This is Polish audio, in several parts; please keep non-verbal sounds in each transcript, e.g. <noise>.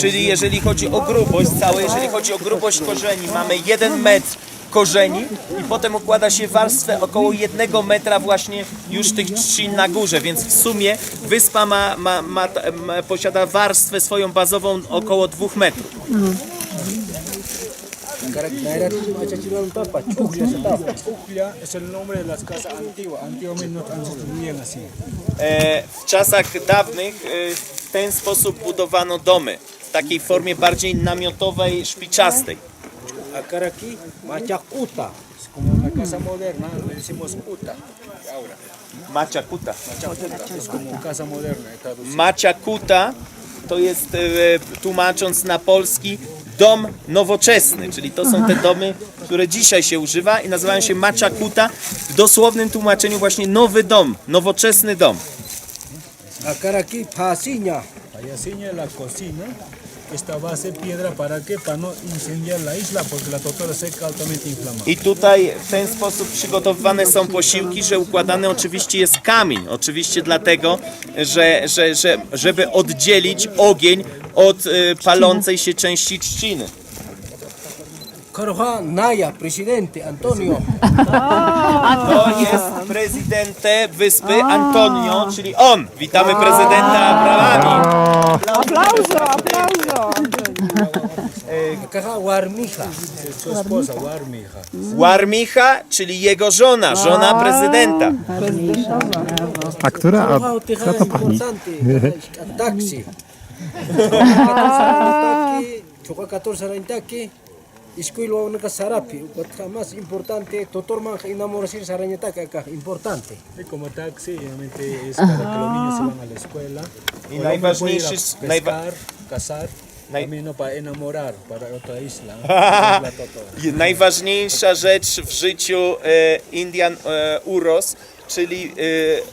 Czyli jeżeli chodzi o grubość całe, jeżeli chodzi o grubość korzeni, mamy jeden metr korzeni i potem układa się warstwę około jednego metra właśnie już tych trzcin na górze, więc w sumie wyspa ma, ma, ma, ma, posiada warstwę swoją bazową około dwóch metrów. Tahu. Chuklia es el nombre de las casas antiguas. Antiguamente nuestros ancestros vivían así. W czasach dawnych e, w ten sposób budowano domy, w takiej formie bardziej namiotowej, szpiczastej. Acá aquí, macha uta. Es como una casa moderna, le decimos uta. Ahora, Macia kuta. macha uta. Es como casa moderna. kuta to jest, e, tłumacząc na polski, dom nowoczesny, czyli to są te domy, które dzisiaj się używa i nazywają się Macia kuta. W dosłownym tłumaczeniu właśnie nowy dom, nowoczesny dom. Acá aquí, pasiña. Payasiña la cocina. Esta base piedra para qué? Para no incendiar la isla, porque la totora seca altamente inflamada. I tutaj w ten sposób przygotowywane są posiłki, że układany oczywiście jest kamień. Oczywiście dlatego, że, że, że żeby oddzielić ogień od y, palącej się części trzciny. Carja Naya, presidente Antonio. To jest prezydente wyspy Antonio, czyli on. Witamy prezydenta brawami. Applauso, applauso. Acá Warmija, su esposa Warmija. Warmicha, czyli jego żona, żona prezydenta. A która? A która to pani? Taxi. Choca 14 sarantaki. Iskuilo una sarapi. Otra más importante, Totor Manja enamorarse sarañataka acá. Importante. Como taxi, obviamente es para que los niños se van a la escuela. A najważniejszy, najwa, pescar, cazar. Naj- También no para enamorar para otra isla. ¿no? La Totora. najważniejsza rzecz w życiu e, Indian e, Uros, czyli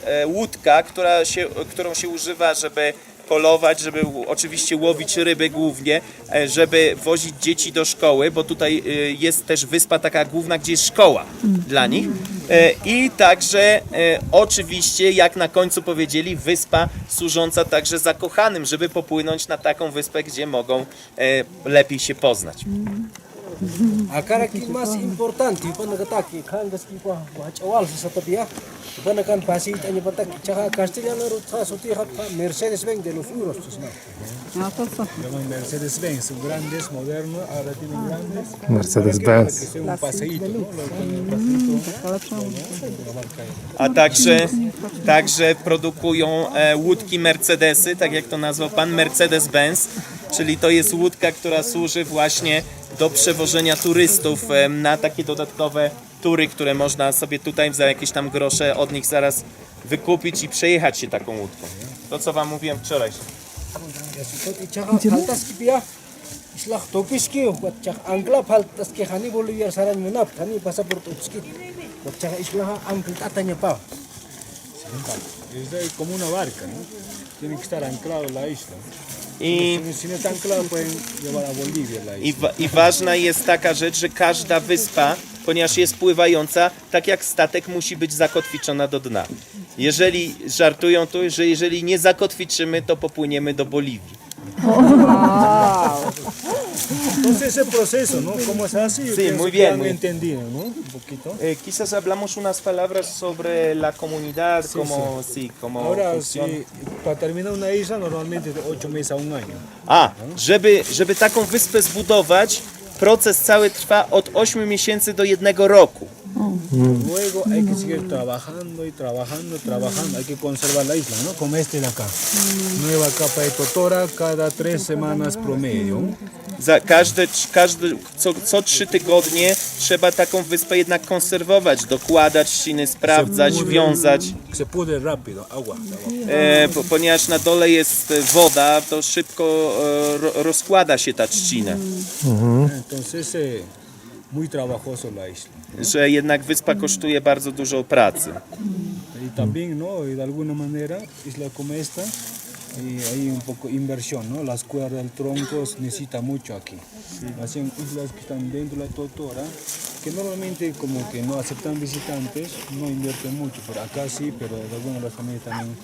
e, e, łódka, która się, którą się używa, żeby polować, żeby oczywiście łowić ryby głównie, e, żeby wozić dzieci do szkoły, bo tutaj e, jest też wyspa taka główna, gdzie jest szkoła dla nich. E, I także oczywiście, jak na końcu powiedzieli, wyspa służąca także zakochanym, żeby popłynąć na taką wyspę, gdzie mogą lepiej się poznać. Acá aquí más importante, cuando que taki, kan gas ki pa, wach awal sa tapia. Cuando kan pasi tanya patak, chaha castellano ro sa soti hat Mercedes Benz de los to co? Llaman Mercedes Benz, son grandes, modernos, ahora tienen grandes. Mercedes-Benz. Que sea un paseíto, ¿no? Lepszą. A także, także produkują e, łódki Mercedesy, tak jak to nazwał pan Mercedes-Benz, czyli to jest łódka, która służy właśnie do przewożenia turystów na takie dodatkowe tury, które można sobie tutaj za jakieś tam grosze od nich zaraz wykupić i przejechać się taką łódką. To co wam mówiłem wczoraj. Islah topis ki, wat chah angla faltas ki hani Bolivia saran munap, hani pasaporte utski. Wat chah islah angla tatanya pa. Es como. Tienen que estar anclados en la isla. I Si no está anclado pueden llevar a Bolivia la isla. I, wa- I ważna jest taka rzecz, że każda wyspa, ponieważ jest pływająca, tak jak statek musi być zakotwiczona do dna. Jeżeli żartują tu, że jeżeli nie zakotwiczymy, to popłyniemy do Boliwii. Entonces ese proceso, ¿no? ¿Cómo se hace? Yo Sí, muy que bien, han muy- entendido, ¿no? Un poquito. Eh, quizás hablamos unas palabras sobre la comunidad, como, sí, como Ahora, si, para terminar una isla, normalmente de 8 meses a un año. A, żeby, żeby taką wyspę zbudować, proces cały trwa od 8 miesięcy do jednego roku. Luego hay que seguir trabajando y trabajando, trabajando. Hay que conservar la isla, ¿no? Como este de acá. Nueva capa de totora cada tres semanas promedio. Za każde, każdy, co, co trzy tygodnie trzeba taką wyspę jednak konserwować, dokładać ściny, sprawdzać, wiązać. E, po, ponieważ na dole jest e, woda, to szybko e, ro, rozkłada się ta trzcina. Trabajoso la isla. Że jednak wyspa kosztuje bardzo dużo pracy. Y también, ¿no? Y de alguna manera, isla como esta, y hay un poco inversión, ¿no? Las cuerdas del tronco se necesita mucho aquí. Hacen islas que están dentro de la totora, que normalmente como que no aceptan visitantes, no invierten mucho, pero acá sí, pero de algunas de las familias también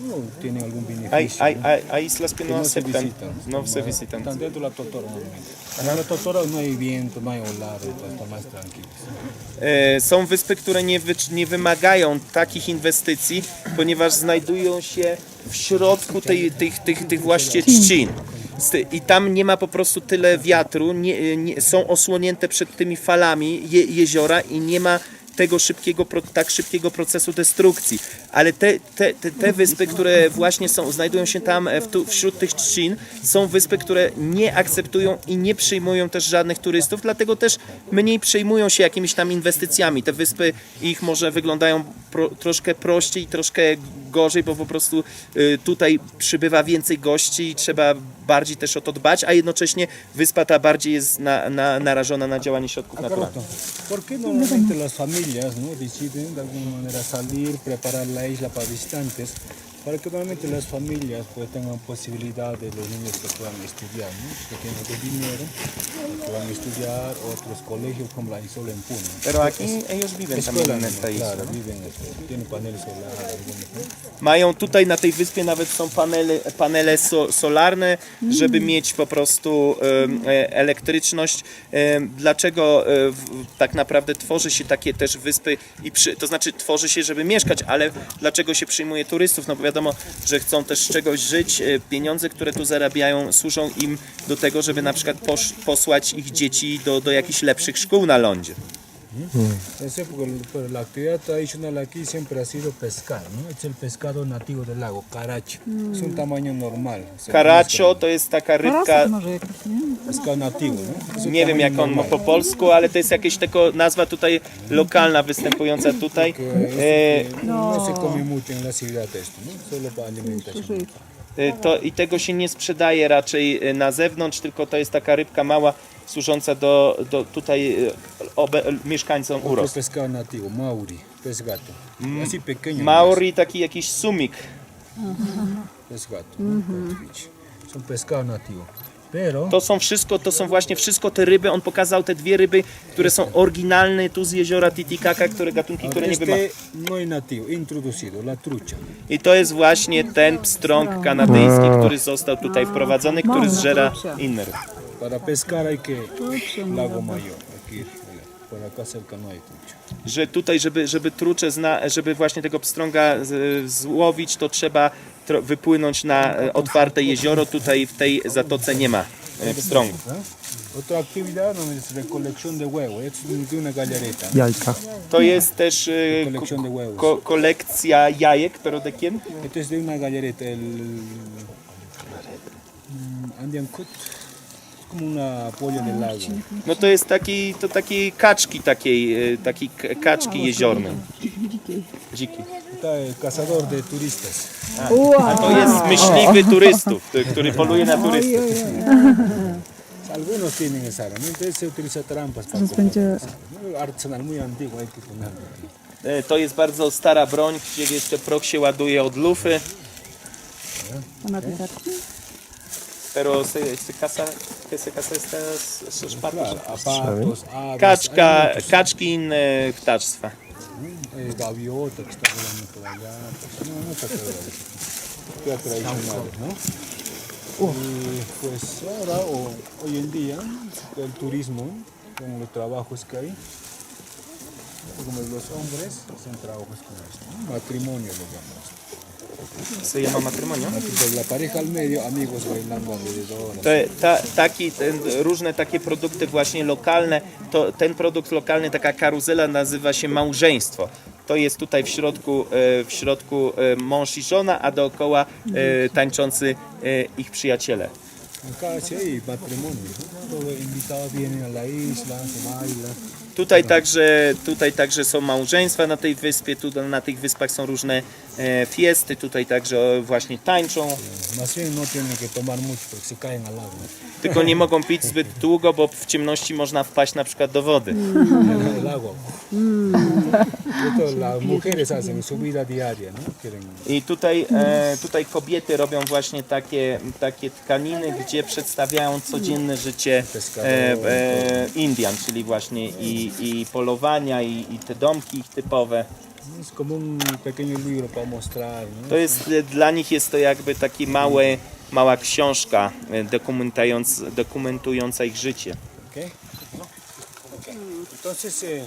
no, tienen algún Hay, beneficio. hay, ¿no? hay, hay islas que que no no se aceptan. visitan. No se visitan. Están dentro de la totora normalmente. En la totora no hay viento, no hay olar, entonces está más tranquilo. E, Są wyspy, które nie, wy, nie wymagają takich inwestycji, ponieważ znajdują się w środku tej, tych, tych, tych właśnie trzcin. I tam nie ma po prostu tyle wiatru, nie, nie, są osłonięte przed tymi falami je, jeziora i nie ma tego szybkiego, tak szybkiego procesu destrukcji. Ale te, te, te, te wyspy, które właśnie są, znajdują się tam e, w, wśród tych trzcin, są wyspy, które nie akceptują i nie przyjmują też żadnych turystów, dlatego też mniej przejmują się jakimiś tam inwestycjami. Te wyspy ich może wyglądają pro, troszkę prościej, troszkę gorzej, bo po prostu y, tutaj przybywa więcej gości i trzeba bardziej też o to dbać, a jednocześnie wyspa ta bardziej jest na, na, narażona na działanie środków naturalnych. ¿por qué normalmente las familias ¿no? deciden de alguna manera salir, preparar la isla para visitantes? Para que normalmente las familias pues, tengan posibilidad de los niños que puedan estudiar, ¿no? que algo de dinero, que puedan estudiar otros colegios como la Isola en Puno. Pero aquí ellos viven Escuela, también en ¿no? esta isla. claro, viven, este, tienen paneles solares, ¿no? Mają tutaj na tej wyspie nawet są panele, panele so, solarne, żeby mieć po prostu e, elektryczność. Em, Dlaczego e, w- tak naprawdę tworzy się takie też wyspy i przy, to znaczy tworzy się, żeby mieszkać, ale dlaczego się przyjmuje turystów? No bo wiadomo, że chcą też z czegoś żyć. E, Pieniądze, które tu zarabiają, służą im do tego, żeby na przykład posłać ich dzieci do, do jakichś lepszych szkół na lądzie. Entonces, porque pues, la actividad tradicional aquí siempre ha sido pescar, ¿no? Es el pescado nativo del lago, caracho. Es un tamaño normal. Caracho to jest taka rybka Pescado nativo, ¿no? Nie wiem jak on ma po polsku, ale to jest jakaś tylko nazwa tutaj lokalna występująca tutaj. E, que no se come mucho en la ciudad esto, ¿no? Solo para alimentación. e, to, I tego się nie sprzedaje raczej e, na zewnątrz, tylko to jest taka rybka mała służąca do, do tutaj e, obe, mieszkańcom pescado nativo, mauri. Así pequeño. Maori taki jakiś sumik. ¿no? Son pescado nativo. Pero To są wszystko, to są właśnie wszystko te ryby. On pokazał te dwie ryby, które są oryginalne tu z jeziora Titicaca, które gatunki, które nie no trucha. I to jest właśnie ten pstrąg kanadyjski, który został tutaj wprowadzony, który zżera inne ryby. Para pescar hay que Lago Mayor. Aquí, por acá cerca no hay trucha. że tutaj, żeby, żeby trucze, zna, żeby właśnie tego pstrąga z, złowić, to trzeba tro, wypłynąć na e, otwarte jezioro. Tutaj w tej zatoce nie ma e. ¿no? Otra actividad no, es recolección de huevos, es de una gallareta. Jajka. To jest też e, Colección de huevos. ko, kolekcja jajek, pero de quién? Esto es de una gallareta, el mm, Andean Cut. Como una polla del lago. No to jest taki, to takiej kaczki takiej, e, takiej k- kaczki jeziornej. Dziki. Está el cazador de turistas. A to jest myśliwy turystów, który poluje na turystów. Algunos tienen esa entonces se utiliza trampas para Zaraz będzie ¿no? Artesanal muy antiguo, hay que ponerlo. E, To jest bardzo stara broń, gdzie jeszcze prok się ładuje od lufy. karcie? Pero se, se casa, que se casa estas, estos patos. Apatos, aves, Kaczka, muchos, kaczki i inne ptactwa. ¿no? Eh, gaviota que está volando por allá, no, no está claro. tradicionales, ¿no? Y pues ahora, o- hoy en día, el turismo, con los trabajos que hay, como los hombres hacen trabajos con esto, ¿no? matrimonio lo llamamos. Se llama matrimonio? Entonces, la pareja al medio, amigos bailando alrededor. Te, ta, taki, ten, różne takie produkty właśnie lokalne, to ten produkt lokalny, taka karuzela nazywa się małżeństwo. To jest tutaj w środku, e, w środku e, mąż i żona, a dookoła e, tańczący ich przyjaciele. Acá sí hay matrimonio, ¿no? Todos invitados vienen a la isla, se baila. Tutaj także, tutaj także są małżeństwa na tej wyspie, tu na tych wyspach są różne e, fiesty, tutaj także e, właśnie tańczą. Tylko nie mogą pić zbyt długo, bo w ciemności można wpaść na przykład do wody. I tutaj, e, tutaj kobiety robią właśnie takie, takie tkaniny, gdzie przedstawiają codzienne życie e, e, Indian, czyli właśnie i, i polowania, i, i te domki ich typowe. Es como un pequeño libro para mostrar, ¿no? To jest, e, dla nich jest to jakby taki mały, mała książka e, dokumentując, dokumentująca ich życie. ¿ok? Entonces, eh,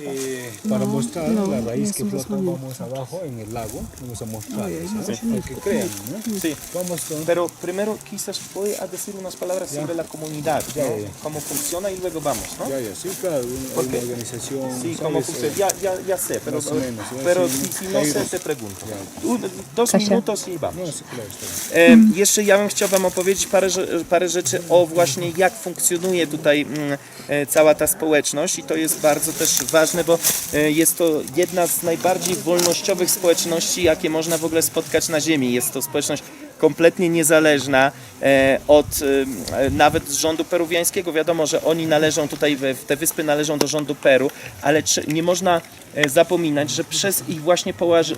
eh, para mostrar la raíz que flota, vamos abajo en el lago, vamos a mostrar eso, ¿no? para que crean, ¿no? Sí. Vamos con... Pero primero quizás voy a decir unas palabras sobre la comunidad, Ya, ¿no? ya, ya. cómo funciona y luego vamos, ¿no? Ya, ya, sí, claro, una, Porque- una organización. Sí, ¿sabes? cómo funciona. Ya, ya, ya sé, pero, menos, ¿sí? pero Sí, si, si no sé, dos. te pregunto. Ya. Un, dos Kasia? minutos i vamos. No, sí, claro. E, jeszcze ja bym chciał Wam opowiedzieć parę, parę rzeczy o właśnie jak funkcjonuje tutaj mm, e, cała ta społeczność i to jest bardzo też ważne, bo e, jest to jedna z najbardziej wolnościowych społeczności, jakie można w ogóle spotkać na Ziemi. Jest to społeczność kompletnie niezależna e, od e, nawet rządu peruwiańskiego. Wiadomo, że oni należą tutaj, te wyspy należą do rządu Peru, ale nie można zapominać, że przez ich właśnie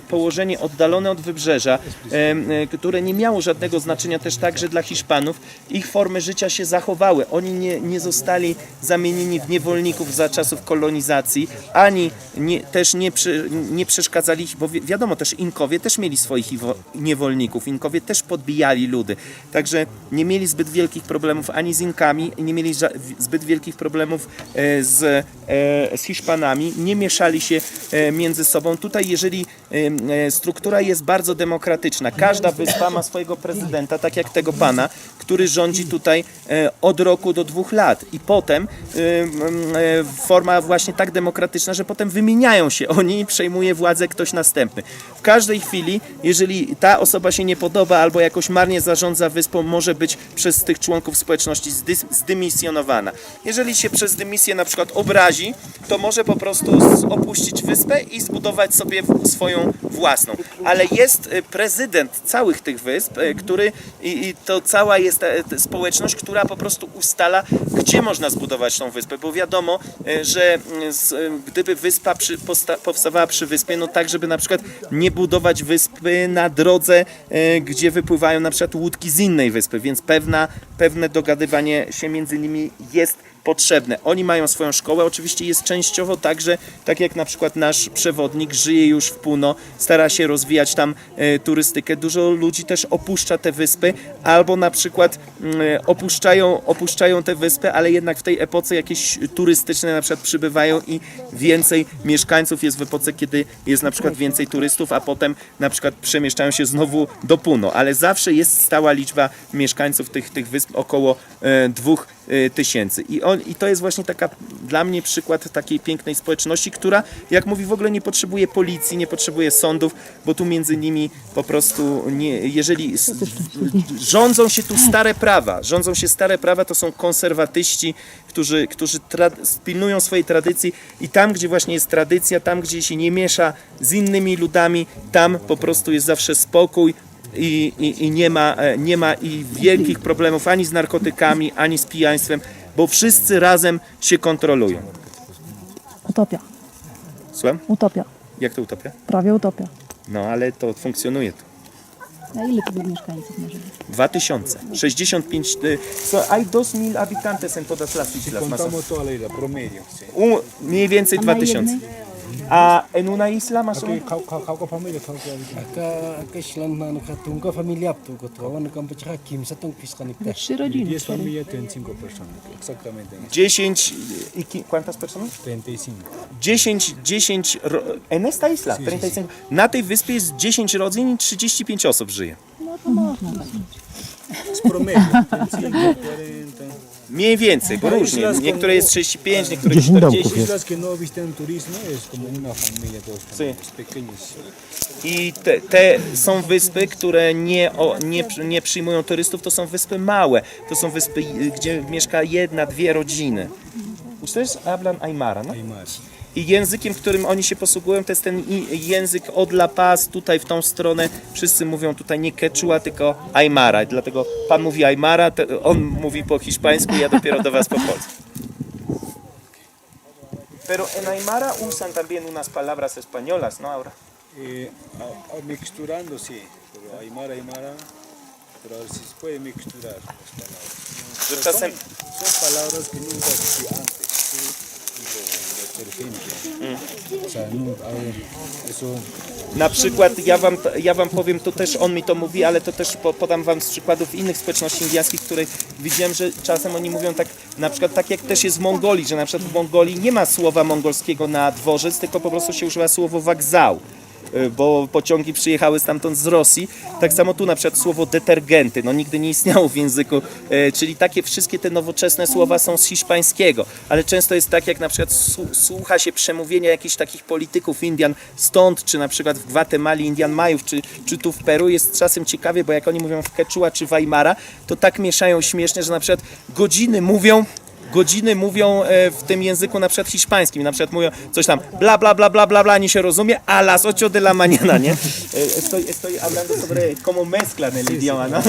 położenie oddalone od wybrzeża, e, e, które nie miało żadnego znaczenia też także dla Hiszpanów, ich formy życia się zachowały. Oni nie, nie zostali zamienieni w niewolników za czasów kolonizacji, ani nie, też nie, przy, nie przeszkadzali, bo wi- wiadomo też Inkowie też mieli swoich niewolników, Inkowie też podbijali ludy, także nie mieli zbyt wielkich problemów ani z Inkami, nie mieli zbyt wielkich problemów e, z, e, z Hiszpanami, nie mieszali się e, między sobą. Tutaj jeżeli e, e, struktura jest bardzo demokratyczna, każda wyspa ma swojego prezydenta, tak jak tego pana, który rządzi tutaj e, od roku do dwóch lat i potem e, e, forma właśnie tak demokratyczna, że potem wymieniają się <laughs> oni i przejmuje władzę ktoś następny. W każdej chwili, jeżeli ta osoba się nie podoba albo jakoś marnie zarządza wyspą, może być przez tych członków społeczności zdymisjonowana. Jeżeli się przez dymisję na przykład obrazi, to może po prostu z- opuścić wyspę i zbudować sobie swoją własną. Ale jest e, prezydent całych tych wysp, e, który i, i to cała jest e, społeczność, która po prostu ustala, gdzie można zbudować tą wyspę, bo wiadomo, e, że gdyby wyspa przy, powstawała przy wyspie, no tak, żeby na przykład nie budować wyspy na drodze, gdzie wypływają na przykład łódki z innej wyspy, więc pewna, pewne dogadywanie się między nimi jest potrzebne. Oni mają swoją szkołę, oczywiście jest częściowo także, tak jak na przykład nasz przewodnik żyje już w Puno, stara się rozwijać tam e, turystykę. Dużo ludzi też opuszcza te wyspy, albo na przykład mm, opuszczają, opuszczają te wyspy, ale jednak w tej epoce jakieś turystyczne na przykład przybywają i więcej mieszkańców jest w epoce, kiedy jest na przykład więcej turystów, a potem na przykład przemieszczają się znowu do Puno, ale zawsze jest stała liczba mieszkańców tych, tych wysp około e, dwóch e, tysięcy. I, on, I to jest właśnie taka dla mnie przykład takiej pięknej społeczności, która, jak mówi, w ogóle nie potrzebuje policji, nie potrzebuje sądów, bo tu między nimi po prostu nie, jeżeli rządzą się tu stare prawa, rządzą się stare prawa, to są konserwatyści, którzy, którzy pilnują swojej tradycji i tam, gdzie właśnie jest tradycja, tam, gdzie się nie miesza z innymi ludami, tam po prostu jest zawsze spokój, i, i, i nie, ma, e, nie ma i wielkich problemów ani z narkotykami, ani z pijaństwem, bo wszyscy razem się kontrolują. Utopia. Słucham? Utopia. Jak to utopia? Prawie utopia. No ale to funkcjonuje tu. A ile tu mieszkańców może być? 2000, 65, y, so hay 2000 habitantes en todas las islas, Contamos toda la isla, promedio. Mniej więcej A na 2000. jednej? A en una isla más o menos? Aka aka na familia ko to kim sa tong. Trzy rodziny. 10 cztery. familias, 35 personas, exactamente. en eso. 10 y qui- ¿Cuántas personas? 35. 10, 10 ro- en esta isla, 35. Na tej wyspie jest 10 rodzin i 35 osób żyje. No to można. Es promedio, 35, 40. Mniej więcej, bo różnie. Niektóre jest 35, niektóre 10 domków 40. jest. Islas que no visten turismo es como una familia, dos familias pequeñas. I te, te są wyspy, które nie, o, nie, przy- nie przyjmują turystów, to są wyspy małe. To są wyspy, y, gdzie mieszka jedna, dwie rodziny. Ustedes hablan Aymara, no? Aymara. I językiem, którym oni się posługują, to jest ten język od La Paz, tutaj w tą stronę. Wszyscy mówią tutaj nie Quechua, tylko Aymara. Dlatego pan mówi Aymara, on mówi po hiszpańsku, ja dopiero do was po polsku. Pero en Aymara usan también unas palabras españolas, ¿no? Ahora. Eh, a- a- mixturando, sí, pero Aymara, Aymara, pero a ver si se puede mixturar las palabras. Pero Son, son palabras que nunca existían antes. ¿sí? Na przykład ja wam, ja wam powiem, to też on mi to mówi, ale to też po, podam wam z przykładów innych społeczności indiańskich, których widziałem, że czasem oni mówią tak, na przykład tak jak też jest w Mongolii, że na przykład w Mongolii nie ma słowa mongolskiego na dworzec, tylko po prostu się używa słowo wagzał bo pociągi przyjechały stamtąd z Rosji. Tak samo tu na przykład słowo detergenty, no nigdy nie istniało w języku, e, czyli takie wszystkie te nowoczesne słowa są z hiszpańskiego, ale często jest tak, jak na przykład słucha się przemówienia jakichś takich polityków Indian stąd, czy na przykład w Gwatemali Indian Majów, czy, czy tu w Peru jest czasem ciekawie, bo jak oni mówią w Quechua czy Weimara, to tak mieszają śmiesznie, że na przykład godziny mówią godziny mówią e, w tym języku na przykład hiszpańskim, na przykład mówią coś tam bla bla bla bla bla bla, nie się rozumie, a las ocho de la mañana, nie? E, Estoy, estoy hablando sobre cómo mezclan el idioma, no?